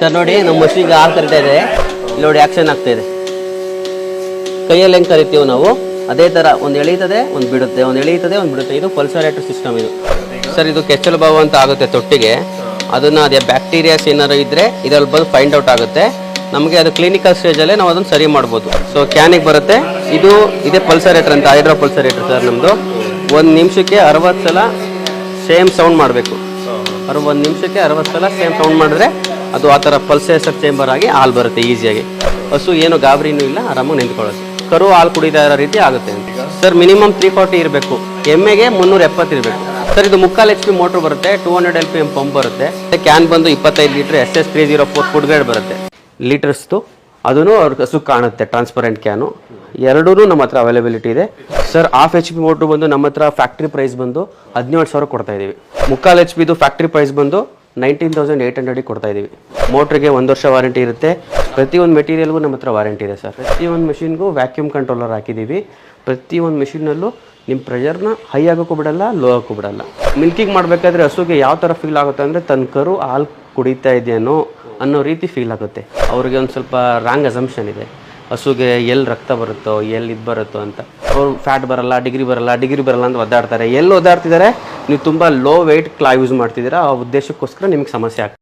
Sir ನೋಡಿ, ನಮ್ಮ ಮಷಿಗೆ ಹಾಲು ಕರಿತಾ ಇದೆ. ಇಲ್ಲಿ ನೋಡಿ ಆಕ್ಷನ್ ಆಗ್ತಾ ಇದೆ. ಕೈಯಲ್ಲಿ ಹೆಂಗೆ ಕರಿತೀವಿ ನಾವು, ಅದೇ ಥರ ಒಂದು ಎಳೀತದೆ, ಒಂದು ಬಿಡುತ್ತೆ. ಒಂದು ಎಳೀತದೆ, ಒಂದು ಬಿಡುತ್ತೆ. ಇದು ಪಲ್ಸರೇಟರ್ ಸಿಸ್ಟಮ್ ಇದು. ಸರ್ ಇದು ಕೆಚ್ಚಲು ಭಾವ ಅಂತ ಆಗುತ್ತೆ ತೊಟ್ಟಿಗೆ. ಅದನ್ನು ಅದೇ ಬ್ಯಾಕ್ಟೀರಿಯಾಸ್ ಏನಾರು ಇದ್ದರೆ ಇದ್ರಲ್ಲಿ ಬಂದು ಫೈಂಡ್ ಔಟ್ ಆಗುತ್ತೆ. ನಮಗೆ ಅದು ಕ್ಲಿನಿಕಲ್ ಸ್ಟೇಜಲ್ಲೇ ನಾವು ಅದನ್ನು ಸರಿ ಮಾಡ್ಬೋದು. ಸೊ ಕ್ಯಾನಿಗೆ ಬರುತ್ತೆ. ಇದು ಇದೇ ಪಲ್ಸರೇಟರ್ ಅಂತ ಹೈಡ್ರೋ ಪಲ್ಸರೇಟರ್ ಸರ್ ನಮ್ಮದು ಒಂದು ನಿಮಿಷಕ್ಕೆ ಅರವತ್ತು ಸಲ ಸೇಮ್ ಸೌಂಡ್ ಮಾಡಬೇಕು. ಅವ್ರು ಒಂದು ನಿಮಿಷಕ್ಕೆ ಅರವತ್ತು ಸಲ ಸೇಮ್ ಸೌಂಡ್ ಮಾಡಿದ್ರೆ ಅದು ಆ ಥರ ಪಲ್ಸೇಸರ್ ಚೇಂಬರ್ ಆಗಿ ಹಾಲು ಬರುತ್ತೆ ಈಸಿಯಾಗಿ ಹಸು ಏನು ಗಾಬರಿನೂ ಇಲ್ಲ, ಆರಾಮಾಗಿ ನಿಂತ್ಕೊಳ್ಳೋದು. ಕರು ಹಾಲು ಕುಡಿತಾ ಇರೋ ರೀತಿ ಆಗುತ್ತೆ ಅಂತ. ಸರ್ ಮಿನಿಮಮ್ ತ್ರೀ ಫಾರ್ಟಿ ಇರಬೇಕು. ಎಮ್ಮೆಗೆ ಮುನ್ನೂರ ಎಪ್ಪತ್ತು ಇರಬೇಕು. ಸರ್ ಇದು ಮುಕ್ಕಾಲು ಎಚ್ ಪಿ ಮೋಟ್ರ್ ಬರುತ್ತೆ two hundred L P M pump ಬರುತ್ತೆ. ಕ್ಯಾನ್ ಬಂದು ಇಪ್ಪತ್ತೈದು litre S S three zero four food ಬರುತ್ತೆ. ಲೀಟರ್ಸ್ದು ಅದೂ ಅವ್ರ ಹಸು ಕಾಣುತ್ತೆ ಟ್ರಾನ್ಸ್ಪರೆಂಟ್ ಕ್ಯಾನು ಎರಡೂ ನಮ್ಮ ಹತ್ರ ಅವೈಲೇಬಿಲಿಟಿ ಇದೆ. Sir half H P motor ಬಂದು ನಮ್ಮ ಹತ್ರ ಫ್ಯಾಕ್ಟ್ರಿ ಪ್ರೈಸ್ ಬಂದು ಹದಿನೇಳು ಸಾವಿರ ಕೊಡ್ತಾ ಇದ್ದೀವಿ ಮುಕ್ಕಾಲು ಎಚ್ ಪಿದು ಫ್ಯಾಕ್ಟ್ರಿ ಪ್ರೈಸ್ ಬಂದು ನೈನ್ಟೀನ್ ತೌಸಂಡ್ ಏಯ್ಟ್ ಹಂಡ್ರೆಡಿಗೆ ಕೊಡ್ತಾ ಇದೀವಿ ಮೋಟ್ರಿಗೆ ಒಂದು ವರ್ಷ ವಾರಂಟಿ ಇರುತ್ತೆ. ಪ್ರತಿಯೊಂದು ಮೆಟೀರಿಯಲ್ಗೂ ನಮ್ಮ ಹತ್ರ ವಾರಂಟಿ ಇದೆ ಸರ್. ಪ್ರತಿಯೊಂದು ಮಿಷಿನ್ಗೂ ವ್ಯಾಕ್ಯೂಮ್ ಕಂಟ್ರೋಲರ್ ಹಾಕಿದ್ದೀವಿ. ಪ್ರತಿಯೊಂದು ಮಿಷಿನಲ್ಲೂ ನಿಮ್ಮ ಪ್ರೆಷರ್ನ ಹೈ ಆಗೋಕ್ಕೂ ಬಿಡಲ್ಲ ಲೋ ಆಗೋಕ್ಕೂ ಬಿಡಲ್ಲ. ಮಿಲ್ಕಿಂಗ್ ಮಾಡಬೇಕಾದ್ರೆ ಹಸುಗೆ ಯಾವ ಥರ ಫೀಲ್ ಆಗುತ್ತೆ ಅಂದರೆ ತನ್ನ ಕರು ಹಾಲು ಕುಡಿತಾ ಇದೆಯೇನೋ ಅನ್ನೋ ರೀತಿ ಫೀಲ್ ಆಗುತ್ತೆ. ಅವ್ರಿಗೆ ಒಂದು ಸ್ವಲ್ಪ ರಾಂಗ್ ಅಸಂಪ್ಷನ್ ಇದೆ. ಹಸುಗೆ ಎಲ್ಲಿ ರಕ್ತ ಬರುತ್ತೋ ಎಲ್ಲಿ ಇದು ಬರುತ್ತೋ ಅಂತ. ಅವ್ರು ಫ್ಯಾಟ್ ಬರಲ್ಲ ಡಿಗ್ರಿ ಬರಲ್ಲ ಡಿಗ್ರಿ ಬರಲ್ಲ ಅಂತ ಒದ್ದಾಡ್ತಾರೆ. ಎಲ್ಲಿ ಒದ್ದಾಡ್ತಿದ್ದಾರೆ? ನೀವು ತುಂಬ ಲೋ ವೆಯ್ಟ್ ಕ್ಲಾ ಯೂಸ್ ಮಾಡ್ತಿದ್ದೀರಾ ಆ ಉದ್ದೇಶಕ್ಕೋಸ್ಕರ ನಿಮಗೆ ಸಮಸ್ಯೆ ಆಗ್ತದೆ